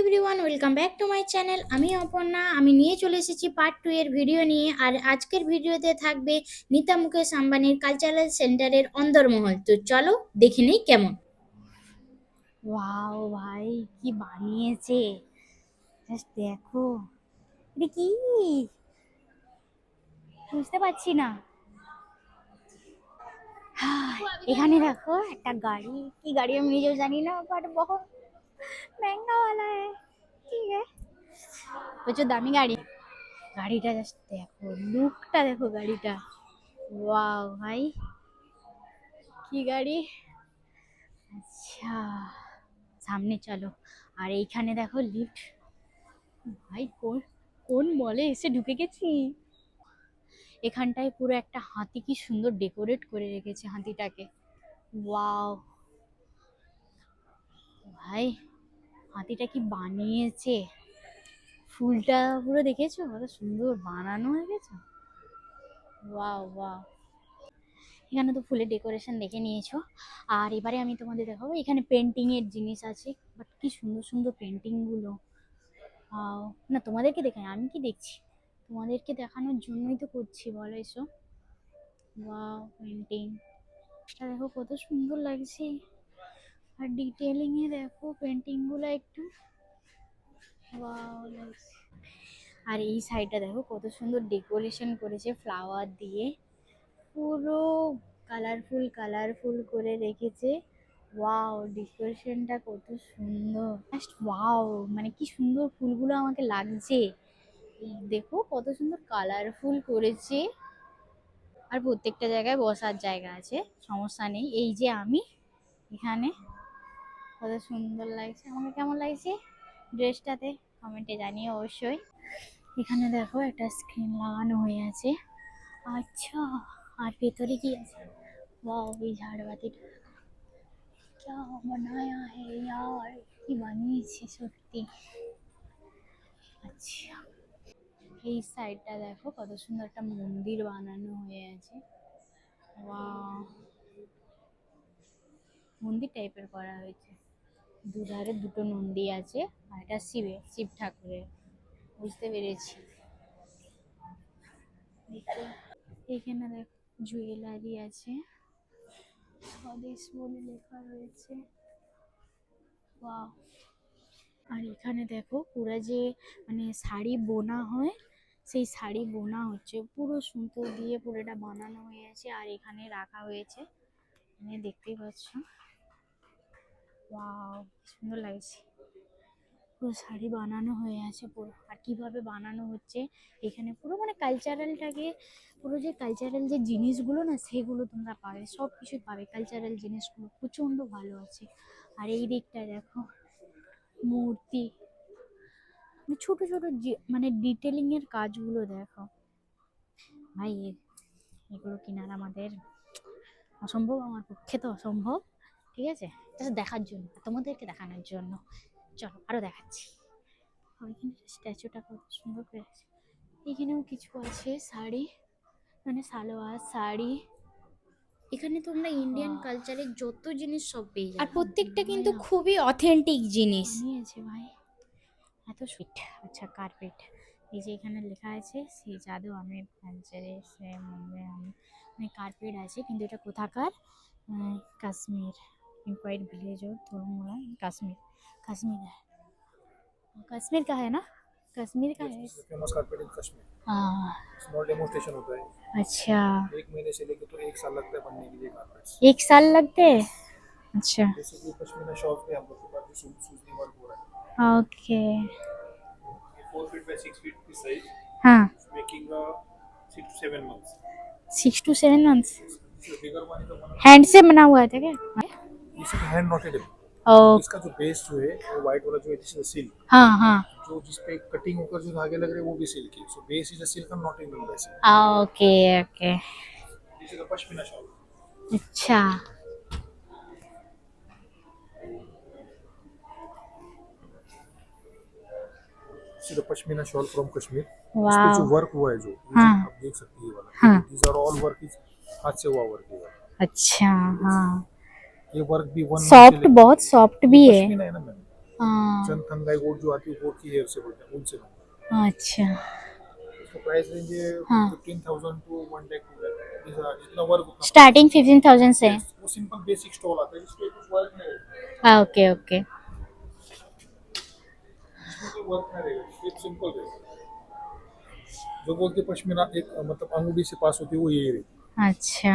Everyone welcome back to my channel আমি অপর্ণা, আমি নিয়ে চলে এসেছি পার্ট টু এর ভিডিও নিয়ে। আর আজকের ভিডিওতে থাকবে নিতা মুকেশ আম্বানির কালচারাল সেন্টারের অন্দরমহল। তো চলো দেখে নেই কেমন। ভাই, কি বানিয়েছে? দেখো। কি? বুঝতে পারছি না। এখানে দেখো একটা গাড়ি। কি গাড়ি আমি নিজেও জানি না বাট বহুত महंगा वाला है ठीक है প্রচুর দামি গাড়ি গাড়িটা জাস্ট দেখো লুকটা দেখো গাড়িটা ওয়াও ভাই কি গাড়ি আচ্ছা সামনে চলো আর এইখানে দেখো লিফট ভাই কোন কোন মলে এসে ঢুকে গেছি এখানটায় পুরো একটা হাতি কি সুন্দর ডেকোরেট করে রেখেছে হাতিটাকে ওয়াও ভাই হাতিটা কি বানিয়েছে? ফুলটা পুরো দেখেছ? কত সুন্দর বানানো হয়ে গেছে। Wow wow. এখানে তো ফুলের ডেকোরেশন দেখে নিয়েছো। আর এবারে আমি তোমাদের দেখাবো, এখানে পেন্টিং এর জিনিস আছে, বাট কি সুন্দর সুন্দর পেন্টিংগুলো না, তোমাদেরকে দেখাই, আমি কি দেখছি? তোমাদেরকে দেখানোর জন্যই তো করছি, বলো এসো। Wow, painting. দেখো কত সুন্দর লাগছে। আর ডিটেলিং এ দেখো পেন্টিংগুলো একটু। আর এই সাইডটা দেখো কত সুন্দর ডেকোরেশন করেছে ফ্লাওয়ার দিয়ে। পুরো কালারফুল কালারফুল করে রেখেছে। ওয়াও ডেকোরেশনটা কত সুন্দর। জাস্ট ওয়াও মানে কি সুন্দর ফুলগুলো আমাকে লাগছে। দেখো কত সুন্দর কালারফুল করেছে। আর প্রত্যেকটা জায়গায় বসার জায়গা আছে, সমস্যা নেই। এই যে আমি এখানে কত সুন্দর লাগছে আমাকে কেমন লাগছে ড্রেসটাতে কমেন্টে জানিয়ে অবশ্যই এখানে দেখো একটা স্ক্রিন লাগানো হয়ে আছে আচ্ছা আর ভেতরে কি আছে ওয়াও এই ঝাড়বাতিটা क्या बनाया है यार কি বানিয়েছে সত্যি আচ্ছা এই সাইডটা দেখো কত সুন্দর একটা মন্দির বানানো হয়ে আছে ওয়াও মন্দির টাইপের করা হয়েছে দুধারে দুটো নন্দী আছে আর এটা শিবের শিব ঠাকুরের। বুঝতে পেরেছি। এখানে দেখো জুয়েলারি আছে। স্বদেশ বলে লেখা রয়েছে। আর এখানে দেখো, পুরা যে মানে শাড়ি বোনা হয়, সেই শাড়ি বোনা হচ্ছে। পুরো সুতো দিয়ে পুরোটা বানানো হয়ে আছে আর এখানে রাখা হয়েছে। এখানে দেখতেই পাচ্ছ। ওয়াও সুন্দর লাগছে। পুরো শাড়ি বানানো হয়ে আছে পুরো। আর কীভাবে বানানো হচ্ছে, এখানে পুরো মানে কালচারালটাকে পুরো যে কালচারাল যে জিনিসগুলো না, সেগুলো তোমরা পাবে সব কিছুই পাবে। কালচারাল জিনিসগুলো প্রচণ্ড ভালো আছে। আর এই দিকটা দেখো, মূর্তি। মানে ছোট ছোট মানে ডিটেলিং এর কাজগুলো দেখো। ভাই, এগুলো কেনার আমাদের অসম্ভব? আমার পক্ষে তো অসম্ভব। ঠিক আছে? জাস্ট দেখার জন্য তোমাদেরকে দেখানোর জন্য। চলো আরও দেখাচ্ছি। স্ট্যাচুটা কত সুন্দর করে আছে। এখানেও কিছু আছে শাড়ি মানে সালোয়ার শাড়ি। এখানে তোমরা ইন্ডিয়ান কালচারের যত জিনিস সব পেয়ে যাবে। আর প্রত্যেকটা কিন্তু খুবই অথেন্টিক জিনিস। বানিয়েছে ভাই। এত সুইট আচ্ছা কার্পেট এই যে এখানে লেখা আছে শ্রী যাদব আমি কালচারে সে মন্দির মানে কার্পেট আছে কিন্তু এটা কোথাকার? কাশ্মীর। इंक्वाइट विलेज और थोड़ा कश्मीर कश्मीर है। कश्मीर का है ना? कश्मीर का है। फ़ेमस कश्मीर हाँ। स्मॉल डेमोस्ट्रेशन होता है। अच्छा। एक महीने से लेके तो एक साल लगता है बनने के लिए कारपेट्स एक साल लगते हैं? अच्छा। बेसिकली पश्मीना शॉप पे हम लोग के पास जो सूजनी वर्क हो रहा है। ओके। ये four feet by six feet की साइज़ हाँ। Making six to seven months six to seven months hand से बना हुआ था क्या? हैंड नॉटेड है। इसका जो बेस जो है वो व्हाइट वाला जो है सिल्क हाँ हाँ। जो जिस पे कटिंग होकर जो धागे लग रहे हैं वो भी सिल्क है so base is a silk and not in base okay okay this is a pashmina shawl अच्छा। This is pashmina shawl from Kashmir इस पे जो वर्क हुआ है जो हाँ। आप देख सकते हैं ये वाला। हाँ। These are all work is हाथ से हुआ वर्क है अच्छा हाँ। ये वर्क भी वन सॉफ्ट बहुत सॉफ्ट भी है। ना मैम। हाँ, चंद थंगाई गोट जो आती है गोट की हेयर से बोलते हैं उनसे अच्छा है। इसका प्राइस रेंज है हाँ। Fifteen thousand to one lakh जितना वर्क स्टार्टिंग फिफ्टीन थाउज़ेंड से। वो सिंपल बेसिक स्टॉल आता है जिसपे कुछ वर्क नहीं हाँ ओके ओके वर्क नहीं रहेगा सिंपल रहेगा जो बोलते पश्मीना एक मतलब अंगूठी से पास होती है वो यही रहेगी अच्छा।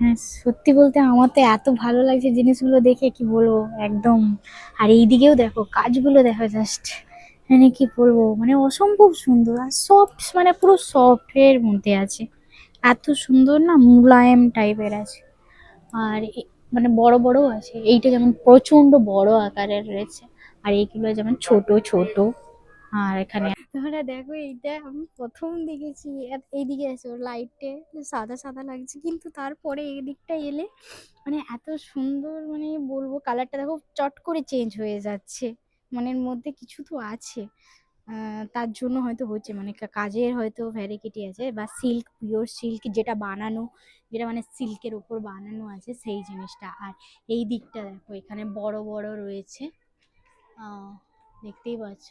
হ্যাঁ সত্যি বলতে আমার তো এত ভালো লাগছে জিনিসগুলো দেখে, কি বলব, একদম। আর এইদিকেও দেখো, কাজগুলো দেখো জাস্ট মানে কি বলব মানে অসম্ভব সুন্দর। আর সফট মানে পুরো সফটের মধ্যে আছে। এত সুন্দর না মুলায়েম টাইপের আছে। আর মানে বড় বড়ও আছে। এইটা যেমন প্রচণ্ড বড় আকারের রয়েছে। আর এইগুলো যেমন ছোট ছোট। আর এখানে তোমরা দেখো, এইটা আমি প্রথম দেখেছি। এইদিকে আছে লাইটে সাদা সাদা লাগছে। কিন্তু তারপরে এই দিকটা এলে মানে এত সুন্দর মানে বলব কালারটা দেখো, চট করে চেঞ্জ হয়ে যাচ্ছে। মানে মধ্যে কিছু তো আছে। তার জন্য হয়তো হচ্ছে মানে কাজের হয়তো ভ্যারাইটি আছে বা সিল্ক পিওর সিল্ক যেটা বানানো, যেটা মানে সিল্কের উপর বানানো আছে, সেই জিনিসটা। আর এই দিকটা দেখো, এখানে বড় বড় রয়েছে। দেখতেই পাচ্ছ।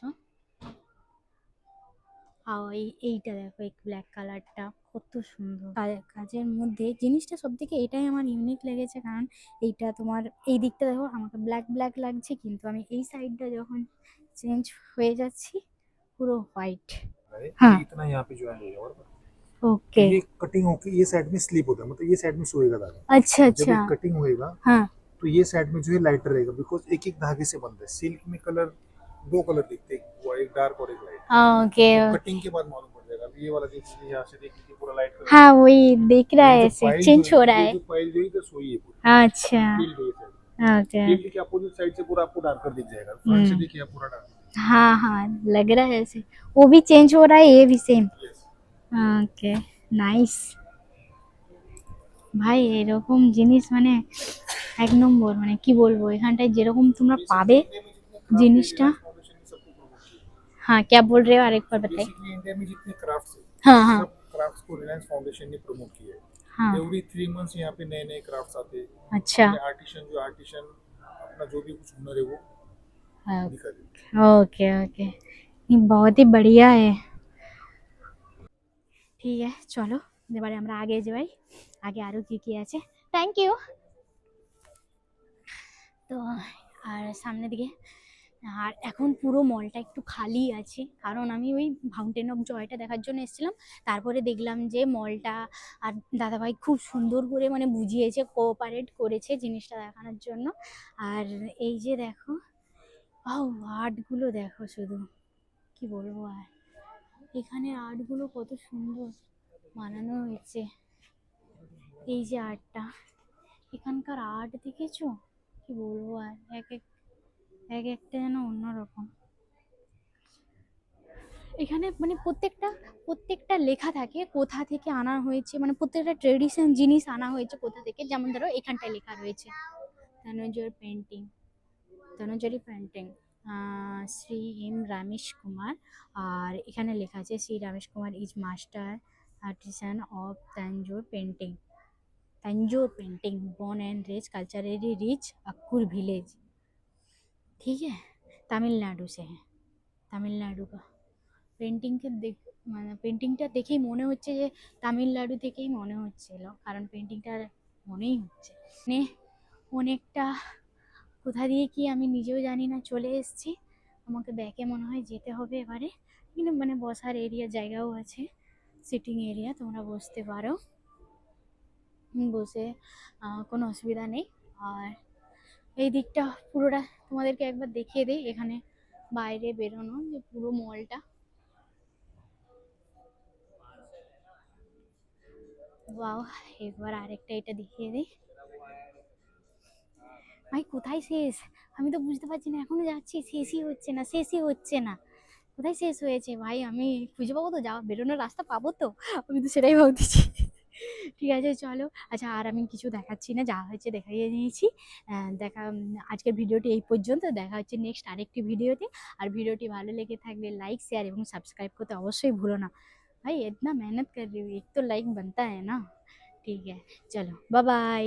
এইটা দেখো এই ব্ল্যাক কালারটা কত সুন্দর কা- কাজের মধ্যে জিনিসটা সব থেকে এটাই আমার ইউনিক লেগেছে কারণ এইটা তোমার এই দিকটা দেখো আমাকে ব্ল্যাক ব্ল্যাক লাগছে কিন্তু আমি এই সাইডটা যখন চেঞ্জ হয়ে যাচ্ছি পুরো হোয়াইট है हाँ। ये इतना यहाँ पे जो है और ओके ये कटिंग होके ये साइड में स्लीप होता है मतलब ये साइड में सोएगा धागा अच्छा जब अच्छा ये कटिंग होएगा हाँ तो ये साइड में जो है लाइटर रहेगा बिकॉज एक एक धागे से बनता है सिल्क में कलर दो कलर दिखते हैं वो एक डार्क और एक लाइट ओके कटिंग के बाद मालूम पड़ जाएगा अभी ये वाला देखिए यहाँ से देख लीजिए पूरा लाइट कलर हाँ वही दिख रहा है ये जो ऐसे file चेंज जो हो है, रहा ये है जो फाइल जो है इधर सोई है पूरी अच्छा फील्ड है ये side। ओके फील्ड के अपोजिट साइड से पूरा आपको डार्कर दिख जाएगा फ्रंट से हम्म। देखिए आप पूरा डार्क हाँ हाँ लग रहा है ऐसे वो भी चेंज हो रहा है ये भी सेम यस ওকে নাইস ভাই এরকম জিনিস মানে এক নম্বর মানে কি বলবো এখানটায় যেরকম তোমরা পাবে জিনিসটা हाँ क्या बोल रहे हो आरेक बार बताइए बेसिकली इंडिया में जितने क्राफ्ट्स है हाँ हाँ सब क्राफ्ट्स को रिलायंस फाउंडेशन ने प्रमोट किया है हाँ एवरी थ्री मंथ्स यहाँ पे नए नए क्राफ्ट्स आते हैं अच्छा आर्टिशन जो आर्टिशन अपना जो भी कुछ हुनर है वो हाँ, दिखा देते ओके ओके ये बहुत ही बढ़िया है ঠিক আছে চলো এবারে আমরা আগে যাই আগে আরও কি কি আছে থ্যাংক ইউ তো আর সামনের দিকে আর এখন পুরো মলটা একটু খালি আছে। কারণ আমি ওই ফাউন্টেন অফ জয়টা দেখার জন্য এসেছিলাম। তারপরে দেখলাম যে মলটা আর দাদাভাই খুব সুন্দর করে মানে বুঝিয়েছে কোঅপারেট করেছে জিনিসটা দেখানোর জন্য। আর এই যে দেখো আও আর্টগুলো দেখো শুধু। কি বলব আর? এখানে আর্টগুলো কত সুন্দর বানানো হয়েছে। এই যে আর্টটা এখানকার আর্ট দেখেছ? কি বলব আর? এক এক এক একটা যেন অন্যরকম। এখানে মানে প্রত্যেকটা প্রত্যেকটা লেখা থাকে, কোথা থেকে আনা হয়েছে মানে প্রত্যেকটা ট্রেডিশন জিনিস আনা হয়েছে কোথা থেকে। যেমন ধরো, এখানটায় লেখা রয়েছে Tanjore painting Tanjore painting Shri M Ramesh Kumar, আর এখানে লেখা আছে, Shri Ramesh Kumar is master artisan of Tanjore painting Tanjore painting born and raised culturally rich Akkur village ठीक है तमिलनाडु से है তামিলনাড়ু का পেন্টিংকে দেখ মানে পেন্টিংটা দেখেই মনে হচ্ছে যে তামিলনাড়ু থেকেই মনে হচ্ছিল কারণ পেন্টিংটা মনেই হচ্ছে মানে অনেকটা কোথা দিয়ে কি আমি নিজেও জানি না চলে এসেছি আমাকে ব্যাকে মনে হয় যেতে হবে এবারে কিন্তু মানে বসার এরিয়া জায়গাও আছে সিটিং এরিয়া তোমরা বসতে পারো হুম, বসে আহ, কোনো অসুবিধা নেই আর এই দিকটা পুরোটা তোমাদেরকে একবার দেখিয়ে দিই, এখানে বাইরে বেরোনো যে পুরো মলটা। একবার আরেকটা এটা দেখিয়ে দিই। ভাই, কোথায় শেষ? আমি তো বুঝতে পারছি না, এখনও যাচ্ছি, শেষই হচ্ছে না, শেষই হচ্ছে না। কোথায় শেষ হয়েছে? ভাই, আমি খুঁজে পাবো তো, যাওয়া, বেরোনোর রাস্তা পাবো তো? আমি তো সেটাই ভাবতেছি। ঠিক আছে চলো আচ্ছা আর আমি কিছু দেখাচ্ছি না যা হয়েছে দেখাইয়ে নিয়েছি আহ, দেখা উম, আজকের ভিডিওটি এই পর্যন্ত দেখা হচ্ছে নেক্সট আরেকটি ভিডিওতে আর ভিডিওটি ভালো লেগে থাকলে লাইক শেয়ার এবং সাবস্ক্রাইব করতে অবশ্যই ভুলো না भाई इतना मेहनत कर रही हूँ एक तो लाइक बनता है ना ठीक है चलो बाय बाय